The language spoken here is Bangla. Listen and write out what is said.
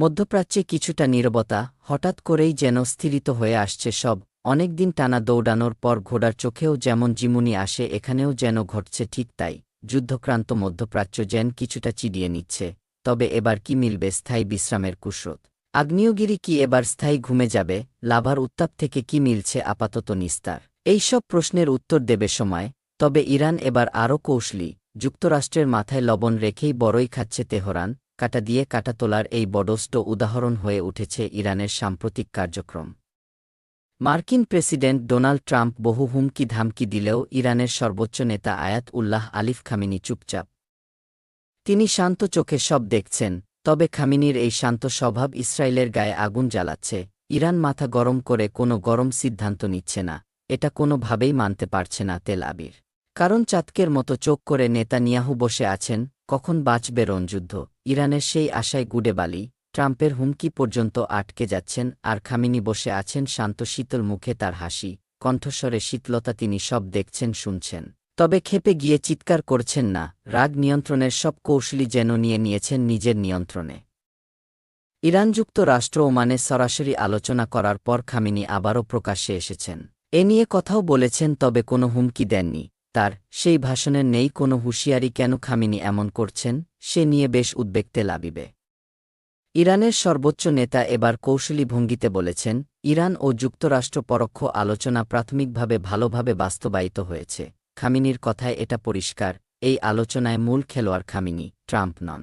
মধ্যপ্রাচ্যে কিছুটা নীরবতা হঠাৎ করেই যেন স্থিরিত হয়ে আসছে সব। অনেকদিন টানা দৌড়ানোর পর ঘোড়ার চোখেও যেমন জিমুনি আসে, এখানেও যেন ঘটছে ঠিক তাই। যুদ্ধক্রান্ত মধ্যপ্রাচ্য যেন কিছুটা চিডিয়ে নিচ্ছে। তবে এবার কি মিলবে স্থায়ী বিশ্রামের কুশরত আগ্নেয়গিরি কি এবার স্থায়ী ঘুমে যাবে? লাভার উত্তাপ থেকে কি মিলছে আপাতত নিস্তার? এইসব প্রশ্নের উত্তর দেবে সময়। তবে ইরান এবার আরও কৌশলী। যুক্তরাষ্ট্রের মাথায় লবণ রেখেই বড়ই খাচ্ছে তেহরান। কাটা দিয়ে কাটা তোলার এই বডস্ট উদাহরণ হয়ে উঠেছে ইরানের সাম্প্রতিক কার্যক্রম। মার্কিন প্রেসিডেন্ট ডোনাল্ড ট্রাম্প বহু হুমকি ধামকি দিলেও ইরানের সর্বোচ্চ নেতা আয়াত উল্লাহ আলিফ খামিনি চুপচাপ। তিনি শান্ত চোখে সব দেখছেন, তবে খামিনির এই শান্ত স্বভাব ইসরায়েলের গায়ে আগুন জ্বালাচ্ছে। ইরান মাথা গরম করে কোনো গরম সিদ্ধান্ত নিচ্ছে না, এটা কোনোভাবেই মানতে পারছে না তেল আবির। কারণ চাতকের মতো চোখ করে নেতা নিয়াহু বসে আছেন কখন বাঁচবে রণযুদ্ধ ইরানের সেই আশায় গুডে বালি, ট্রাম্পের হুমকি পর্যন্ত আটকে যাচ্ছেন আর খামিনি বসে আছেন শান্ত শীতল মুখে তার হাসি, কণ্ঠস্বরে শীতলতা তিনি সব দেখছেন শুনছেন। তবে ক্ষেপে গিয়ে চিৎকার করছেন না, রাগ নিয়ন্ত্রণের সব কৌশলী যেন নিয়ে নিয়েছেন নিজের নিয়ন্ত্রণে। ইরানযুক্ত রাষ্ট্র ওমানে সরাসরি আলোচনা করার পর খামিনি আবারও প্রকাশ্যে এসেছেন। এ নিয়ে কথাও বলেছেন, তবে কোনো হুমকি দেননি। তার সেই ভাষণের নেই কোনো হুঁশিয়ারি কেন খামিনি এমন করছেন, সে নিয়ে বেশ উদ্বেগতে লাবিবে। ইরানের সর্বোচ্চ নেতা এবার কৌশলী ভঙ্গিতে বলেছেন, ইরান ও যুক্তরাষ্ট্র পরোক্ষ আলোচনা প্রাথমিকভাবে ভালোভাবে বাস্তবায়িত হয়েছে। খামিনির কথায় এটা পরিষ্কার, এই আলোচনায় মূল খেলোয়াড় খামিনি, ট্রাম্প নন।